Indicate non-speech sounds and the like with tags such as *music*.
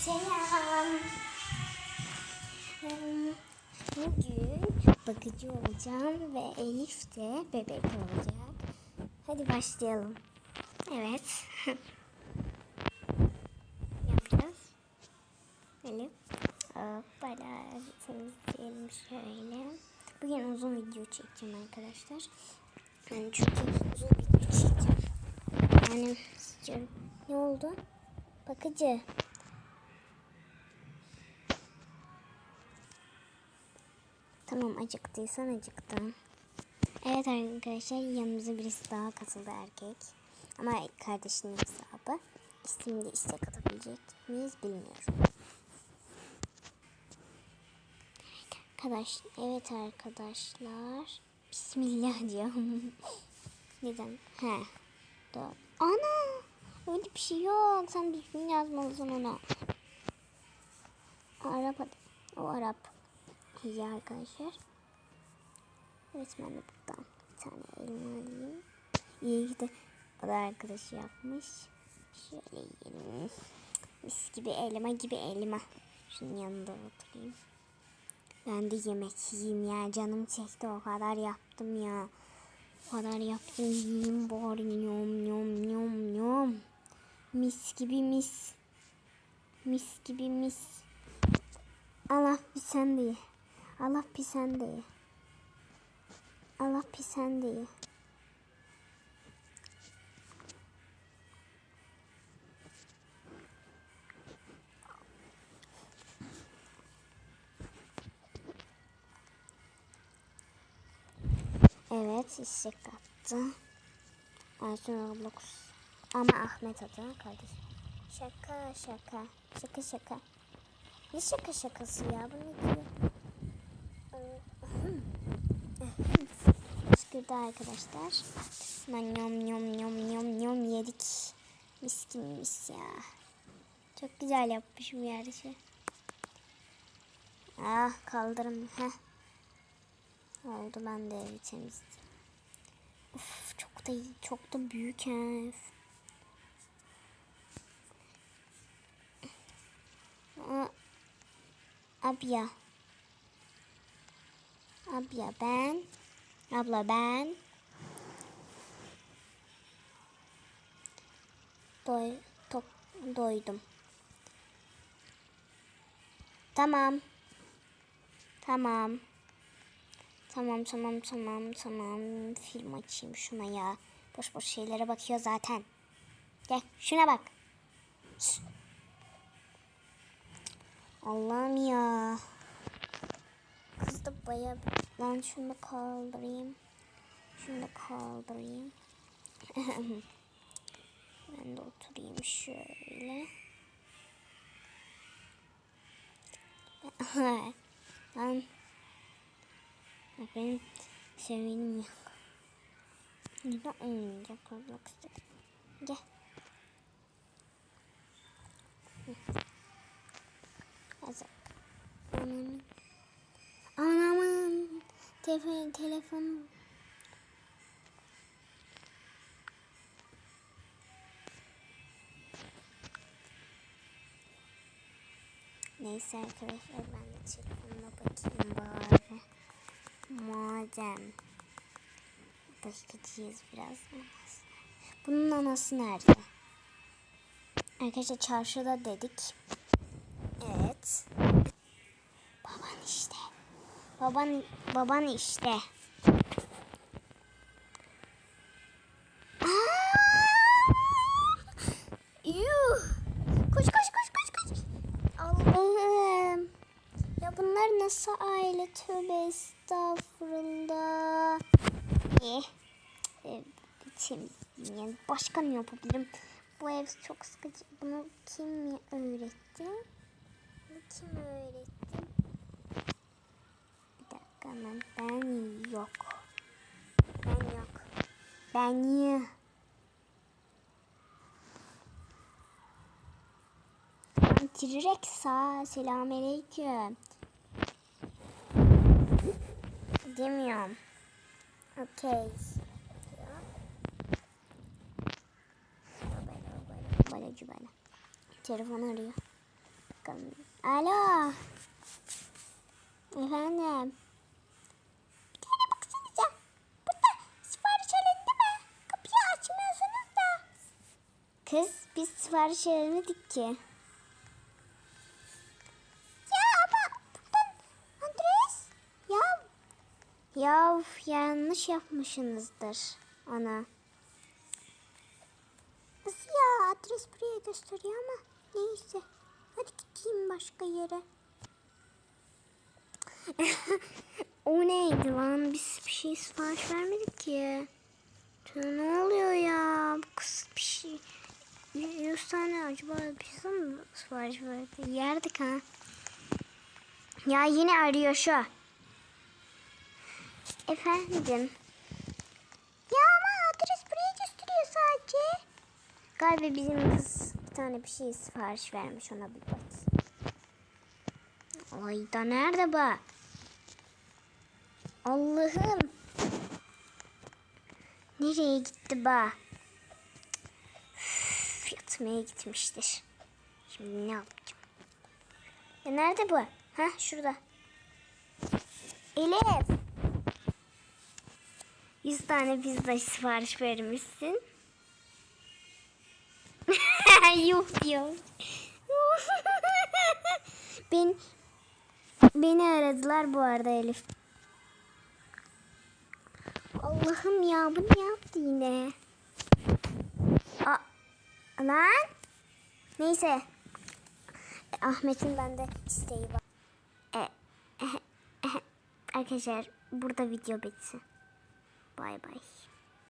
Selam. Bugün bakıcı olacağım ve Elif de bebek olacak. Hadi başlayalım. Evet. *laughs* Yapacağız. Elif. Hoppala. Temizleyelim şöyle. Bugün uzun video çekeceğim arkadaşlar. Yani çünkü uzun video çekeceğim. Yani istiyorum. Ne oldu? Bakıcı. Tamam acıktıysan acıktım. Evet arkadaşlar yanımıza birisi daha katıldı erkek. Ama kardeşinin hesabı. De istek atabilecek miyiz bilmiyorum. Arkadaş, evet arkadaşlar. Bismillah diyorum. *laughs* Neden? He. Doğru. Ana! Öyle bir şey yok. Sen düzgün yazmalısın onu. Arap. O Arap. İyi arkadaşlar. Evet ben de buradan bir tane elma alayım. İyi ki de o da arkadaşı yapmış. Şöyle yiyelim. Mis gibi elma gibi elma. Şunun yanında oturayım. Ben de yemek yiyeyim ya. Canım çekti o kadar yaptım ya. O kadar yaptım yiyeyim bari. Yom yom yom yom. Mis gibi mis. Mis gibi mis. Allah bir sen de ye. Allah bir sen de ye. Allah bir sen de ye. Evet istek attı. Aysun Roblox. Ama Ahmet adı kardeşim. Şaka şaka. Şaka şaka. Ne şaka şakası ya bu ne diyor? Şükürde arkadaşlar. Ben yom yom yom yom yom yedik. Mis gibi mis ya. Çok güzel yapmışım yarışı. Ah kaldırım. Heh. Oldu ben de evi temizledim. Uf çok da çok da büyük ev. Aa, Abya. Abya ben. Abla ben. Doy, tok, doydum. Tamam. Tamam. Tamam tamam tamam tamam. Film açayım şuna ya. Boş boş şeylere bakıyor zaten. Gel şuna bak. Allah'ım ya. Kız da baya... Lan şunu kaldırayım. Şunu da kaldırayım. *laughs* ben de oturayım şöyle. *laughs* Bak benim sevgilim yok. Neden olmayacak Roblox'ta? Telefon, telefon. Neyse arkadaşlar ben de telefonuma bakayım bari. Madem bakacağız biraz. Bunun anası nerede? Arkadaşlar çarşıda dedik. Evet. Baban işte. Baban baban işte. Yuh. Koş koş koş koş koş. Allah'ım. Ya bunlar nasıl aile? Tövbe estağfurullah. Eh. Eh, Tim, yani başka ne yapabilirim? Bu ev çok sıkıcı. Bunu kim öğretti? Bunu kim öğretti? Bir dakika ben, ben yok. Ben yok. Ben yok. T-Rex'a selamünaleyküm. Demiyorum. Okey. Bala cübala. Telefon arıyor. bakalım. Alo. Efendim. Bir tane baksanıza. Burada sipariş alındı mı? Kapıyı açmıyorsunuz da. Kız biz sipariş vermedik ki. Ya ama buradan adres. Ya. Ya yanlış yapmışsınızdır ana. Nasıl ya adres buraya gösteriyor ama neyse. Hadi gideyim başka yere. *laughs* o neydi lan? Biz bir şey sipariş vermedik ki. Ne oluyor ya? Bu kız bir şey... 100 tane acaba pizza mı sipariş verdi? Yerdik ha. Ya yine arıyor şu. Efendim. Ya ama adres buraya gösteriyor sadece. Galiba bizim kız bir tane bir şey sipariş vermiş ona bir bak. Ay da nerede bu? Allah'ım. Nereye gitti bu? Yatmaya gitmiştir. Şimdi ne yapacağım? Ya nerede bu? Ha şurada. Elif. 100 tane pizza sipariş vermişsin. *laughs* yuh diyor. *laughs* ben beni aradılar bu arada Elif. Allah'ım ya bu ne yaptı yine? Aa, lan. Neyse. E, Ahmet'in bende isteği var. E, arkadaşlar burada video bitsin. Bay bay.